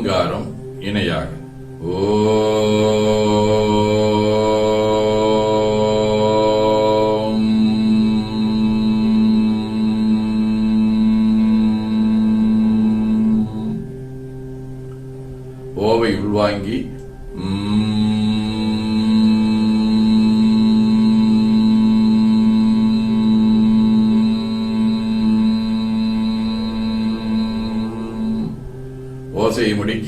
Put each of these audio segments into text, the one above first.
ஓங்காரம் இணையாக. ஓ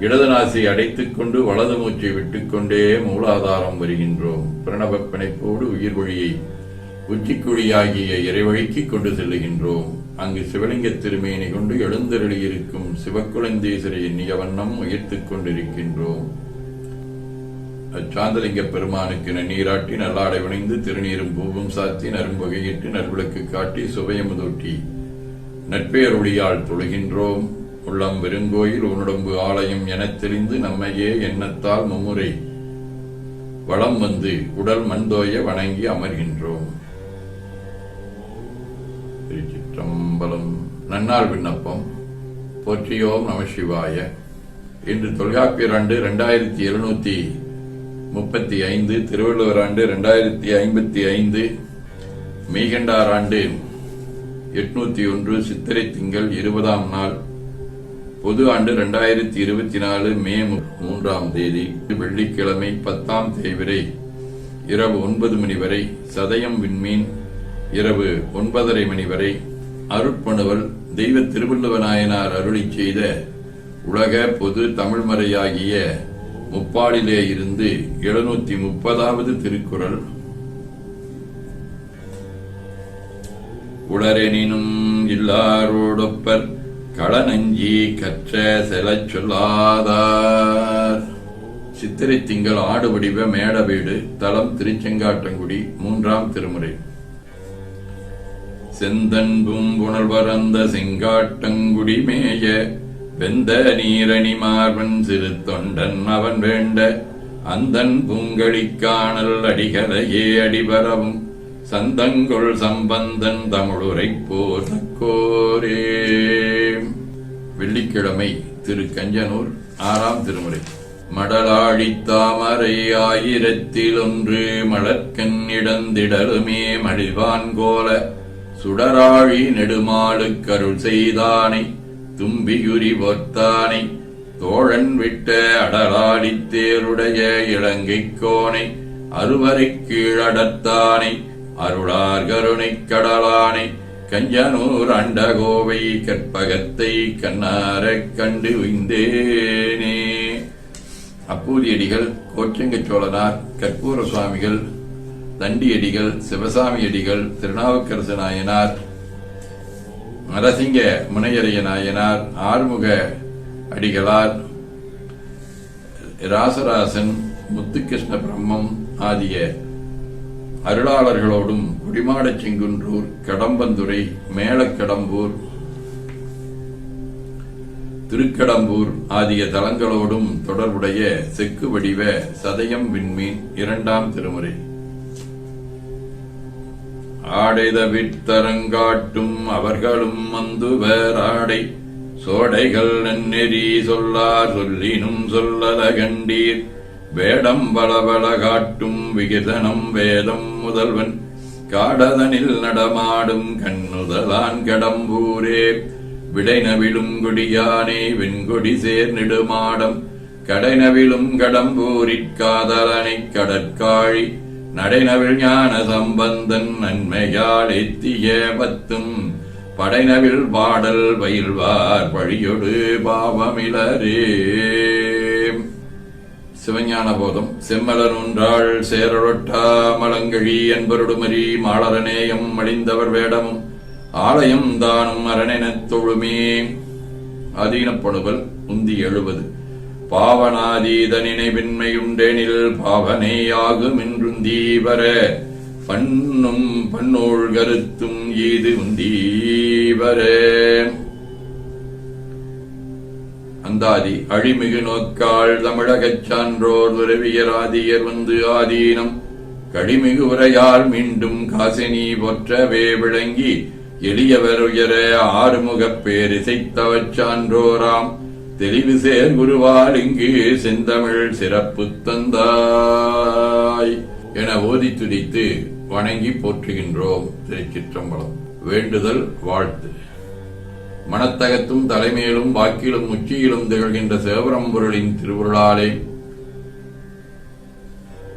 இடது நாசை அடைத்துக் கொண்டு வலது மூச்சை விட்டுக்கொண்டே மூலாதாரம் வருகின்றோம். பிரணவ பிணைப்போடு உயிர் வழியை உச்சிக்குழியாகிய இறைவழிக்கு கொண்டு செல்லுகின்றோம். அங்கு சிவலிங்க திருமேனி கொண்டு எழுந்தருளியிருக்கும் சிவக்குழந்தேசரை எண்ணிய வண்ணம் உயர்த்துக் கொண்டிருக்கின்றோம். அச்சாந்தலிங்க பெருமானுக்கு நன்னீராட்டி நல்லாடை வணைந்து திருநீரும் பூவும் சாத்தி நரும்புகையிட்டு நல்விளக்கு காட்டி சுவையமுதூட்டி ஒளியால் தொழுகின்றோம். உள்ளம் பெருங்கோயில் உன்னுடம்பு ஆலயம் எனத் தெரிந்து நம்மையே எண்ணத்தால் மும்முறை. வளம் வந்து உடல் மண்தோய வணங்கி அமர்கின்றோம். திருச்சிற்றம்பலம். நன்னாள் விண்ணப்பம். போற்றியோம் நம சிவாய. இன்று தொல்காப்பியர் ஆண்டு இரண்டாயிரத்தி எழுநூத்தி முப்பத்தி ஐந்து திருவள்ளுவர் ஆண்டு இரண்டாயிரத்தி ஐம்பத்தி ஐந்து மெய்கண்டார் ஆண்டு எட்நூத்தி ஒன்று சித்திரை திங்கள் இருபதாம் நாள். பொது ஆண்டு இரண்டாயிரத்தி இருபத்தி நாலு மே மு- மூன்றாம் தேதி வெள்ளிக்கிழமை பத்தாம் தேதிவரை இரவு ஒன்பது மணி வரை சதயம் விண்மீன் இரவு ஒன்பதரை மணி வரை அருட்பணுவல் தெய்வ திருவள்ளுவநாயனார் அருளி செய்த உலக பொது தமிழ்மறையாகிய முப்பாடிலே இருந்து எழுநூத்தி முப்பதாவது திருக்குறள். உளரெனினும் இல்லாரோடொப்பர் களநஞ்சி கற்ற செலச் சொல்லாதார். சித்திரை திங்கள் ஆடு வடிவ மேட வீடு தலம் திருச்செங்காட்டங்குடி மூன்றாம் திருமுறை. செந்தன்பும் புணர்வரந்த செங்காட்டங்குடி மேய வெந்த நீரணி மார்பன் சிறு தொண்டன் அவன் வேண்ட அந்தன் பூங்கழிக்கானல் அடிகளையே அடிபரவும் சந்தங்கொள் சம்பந்தன் தமிழுரை போர்க்கோரே வெள்ளிக்கிழமை திரு கஞ்சனூர் ஆறாம் திருமுறை. மடலாழித் தாமரை ஆயிரத்தில் ஒன்று மலர்க்கண் மடிவான் கோல. சுடராழி நெடுமாளுக்கருள் செய்தானை தும்பியுரி பொத்தானை தோழன் விட்ட அடலாடித்தேருடைய இலங்கைக் கோனை அறுவரை கீழடத்தானை அருளார் கருணைக் கடலானை கஞ்சனூர் அண்டகோவை கற்பகத்தை கண்ணாரக் கண்டு உய்ந்தேனே. அப்பூதியடிகள் கோச்சங்க சோழனார் கற்பூர சுவாமிகள் தண்டியடிகள் சிவசாமி அடிகள் திருநாவுக்கரசு நாயனார் நரசிங்க முனையரைய நாயனார் ஆறுமுக அடிகளார் ராசராசன் முத்துகிருஷ்ண பிரம்மம் ஆகிய அருளாளர்களோடும் குடிமாடச் செங்குன்றூர் கடம்பந்துறை மேலக்கடம்பூர் திருக்கடம்பூர் ஆகிய தலங்களோடும் தொடர்புடைய செக்கு வடிவ சதயம் விண்மீன் இரண்டாம் திருமுறை. ஆடைதவித்தரங்காட்டும் அவர்களும் வந்துவர் ஆடை. சோடைகள் நன்னெறி சொல்லார் சொல்லினும் சொல்லல கண்டீர் வேடம் பலபல காட்டும் விகிதனம் வேதம் முதல்வன். காடதனில் நடமாடும் கண்ணுதலான் கடம்பூரே. விடைநவிலும் கொடியானே வெண்கொடி சேர் நெடுமாடம். கடைநவிலும் கடம்பூரிற்காதலனை கடற்காழி. நடைநவில் ஞான சம்பந்தன் நன்மையால் எத்திய பத்தும் படைநவில் பாடல் பயில்வார் பழியொடு பாவமிலரே. சிவஞான போதம் செம்மலர் ஒன்றாள் சேரொட்டா மலங்கழி என்பருடுமரி மாளரநேயம் மடிந்தவர் வேடமும் ஆலயம் தானும் அரணெனத் தொழுமே. அதீனப்படுவல் உந்தி எழுபது. பாவனாதீத நினைவின்மையுண்டெனில் பாவனேயாகும் என்றுந்தீவர பண்ணும் பண்ணோள் கருத்தும் ஈது உந்தீவரே அந்தாதி அழிமிகு நோக்காள் தமிழகச் சான்றோர் துறவியராதியர் வந்து ஆதீனம். கழிமிகு உரையால் மீண்டும் காசினி பொற்றவே விளங்கி எளியவர் உயர ஆறுமுகப் பேரிசைத்தவச் சான்றோராம். தெளிவு சேர் குருவால் இங்கு செந்தமிழ் சிறப்பு தந்தாய் என ஓதி துதித்து வணங்கி போற்றுகின்றோம் திருச்சிற்றம்பலம். வேண்டுதல் வாழ்த்து. மனத்தகத்தும் தலைமையிலும் வாக்கிலும் உச்சியிலும் திகழ்கின்ற சிவபரம்பொருளின் திருவுருளாலே.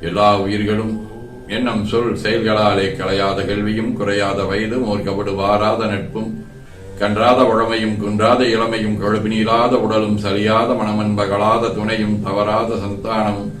எல்லா உயிர்களும் எண்ணம் சொல் செயல்களாலே கலையாத கல்வியும் குறையாத வயதும் ஒரு கபடு வாராத நட்பும் கன்றாத உழமையும் குன்றாத இளமையும் கொழுப்பினீராத உடலும் சலியாத மனமன்பகளாத துணையும் தவறாத சந்தானமும்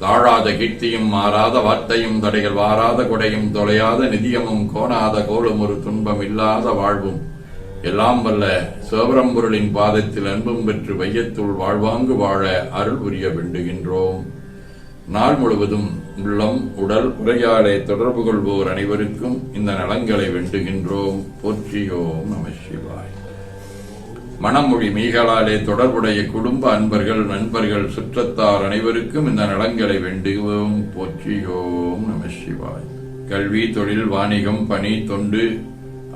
தாழாத கீர்த்தியும் மாறாத வார்த்தையும் தடைகள் வாராத கொடையும் தொலையாத நிதியமும் கோணாத கோலும் ஒரு துன்பம் இல்லாத வாழ்வும். எல்லாம் வல்ல சிவபரம்பொருளின் பாதத்தில் அன்பும் பெற்று வையத்துள் வாழ்வாங்கு வாழ அருள் புரிய வேண்டுகின்றோம். நாள் முழுவதும் உள்ளம் உடல் உரையாடை தொடர்பு கொள்வோர் அனைவருக்கும் இந்த நலங்களை வேண்டுகின்றோம். போற்றியோம் நம சிவாய். மனமொழி மீகளாலே தொடர்புடைய குடும்ப அன்பர்கள் நண்பர்கள் சுற்றத்தார் அனைவருக்கும் இந்த நலங்களை வேண்டுவோம். போற்றியோம் நம சிவாய். கல்வி தொழில் வாணிகம் பணி தொண்டு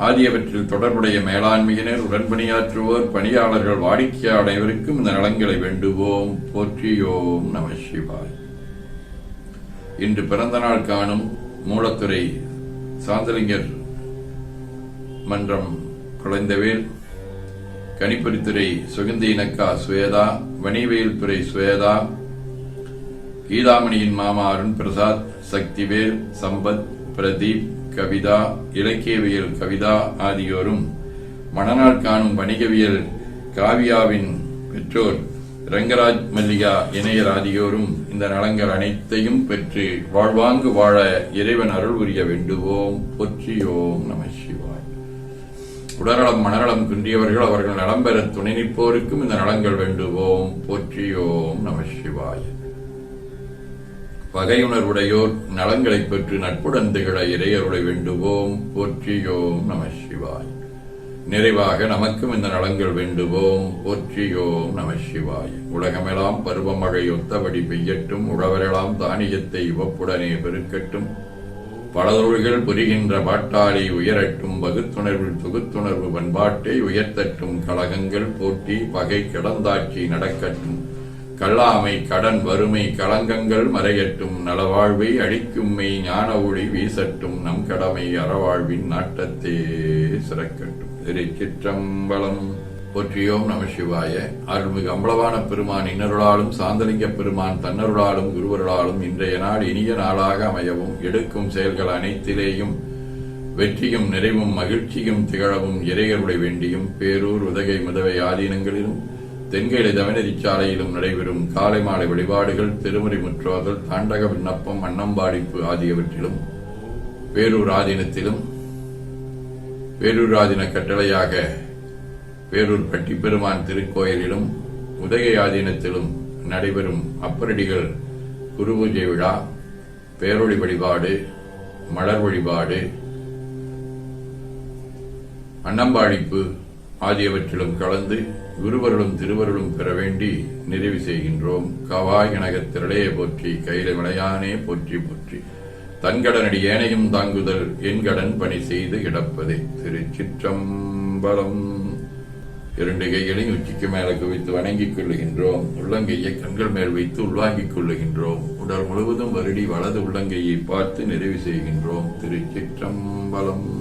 ஆகியவற்றில் தொடர்புடைய மேலாண்மையினர் உடன்பணியாற்றுவோர் பணியாளர்கள் வாடிக்கையாளர் அனைவருக்கும் இந்த நலங்களை வேண்டுவோம். போற்றியோம் நம சிவாய். இன்று பிறந்த நாள் காணும் மூலத்துறை சாந்தலிங்கர் மன்றம் குழந்தவேல் கணிப்பொறித்துறை சுகந்தி இனக்கா சுவேதா வணிவேல் துறை சுவேதா கீதாமணியின் மாமா அருண் பிரசாத் சக்திவேல் சம்பத் பிரதீப் கவிதா இலக்கியவியல் கவிதா ஆகியோரும் மணநாள் காணும் வணிகவியல் காவியாவின் பெற்றோர் ரங்கராஜ் மல்லிகா இணையர் ஆகியோரும் இந்த நலங்கள் அனைத்தையும் பெற்று வாழ்வாங்கு வாழ இறைவன் அருள் புரிய வேண்டுவோம். பொற்றியோம் நம சிவாய். உடல்நலம் மனநலம் குன்றியவர்கள் அவர்கள் நலம் பெற துணை நிற்போருக்கும் இந்த நலங்கள் வேண்டுவோம். போற்றியோம் நம சிவாய். பகையுணர்வுடையோர் நலங்களைப் பெற்று நட்புடன் திகழ இறையருளை வேண்டுவோம். போற்றியோம் நம சிவாய். நிறைவாக நமக்கும் இந்த நலங்கள் வேண்டுவோம். போற்றியோம் நம சிவாய். உலகமெல்லாம் பருவமழை ஒத்தபடி பெய்யட்டும். உழவரெல்லாம் தானியத்தை இவப்புடனே பெருக்கட்டும். பலதொழில்கள் புரிகின்ற பாட்டாளி உயரட்டும். வகுத்துணர்வில் தொகுத்துணர்வு பண்பாட்டை உயர்த்தட்டும். கழகங்கள் போட்டி பகை கிடந்தாட்சி நடக்கட்டும். கல்லாமை கடன் வறுமை களங்கங்கள் மறையட்டும். நலவாழ்வை அழிக்கும்மை ஞான ஒளி வீசட்டும். நம் கடமை அறவாழ்வின் நாட்டத்தே சிறக்கட்டும். திருச்சிற்றம்பலம். போற்றியோம் நம சிவாய. அருள்மிகு அம்பலவான பெருமான் இன்னருளாலும் சாந்தலிங்க பெருமான் தன்னருளாலும் குருவருளாலும் இன்றைய நாள் இனிய நாளாக அமையவும் எடுக்கும் செயல்கள் அனைத்திலேயும் வெற்றியும் நிறைவும் மகிழ்ச்சியும் திகழவும் இறையருளை வேண்டியும் பேரூர் உதகை முதவை ஆதீனங்களிலும் தென்கேலை தவநெறிச்சாலையிலும் நடைபெறும் காலை மாலை வழிபாடுகள் திருமுறை முற்றோர்கள் தாண்டக விண்ணப்பம் அன்னம்பாடிப்பு ஆகியவற்றிலும் பேரூர் ஆதீனத்திலும் பேரூர் ஆதீன கட்டளையாக பேரூர் பட்டிப்பெருமான் திருக்கோயிலிலும் உதகை ஆதீனத்திலும் நடைபெறும் அப்பரடிகள் குருபூஜை விழா பேரொழி வழிபாடு மலர் வழிபாடு அன்னம்பாடிப்பு ஆகியவற்றிலும் கலந்து குருவருளும் திருவருளும் பெற வேண்டி நிறைவு செய்கின்றோம். கவாய் கனகத் திரளையே போற்றி கையில விளையானே போற்றி போற்றி. தன்கடனடி ஏனையும் தாங்குதல் என் கடன் பணி செய்து கிடப்பதே. திருச்சிற்றம்பலம். இரண்டு கைகளையும் உச்சிக்கு மேல குவித்து வணங்கிக் கொள்ளுகின்றோம். உள்ளங்கையை கண்கள் மேல் வைத்து உள்வாங்கிக் கொள்ளுகின்றோம். உடல் முழுவதும் வருடி வலது உள்ளங்கையை பார்த்து நிறைவு செய்கின்றோம். திருச்சிற்றம்பலம்.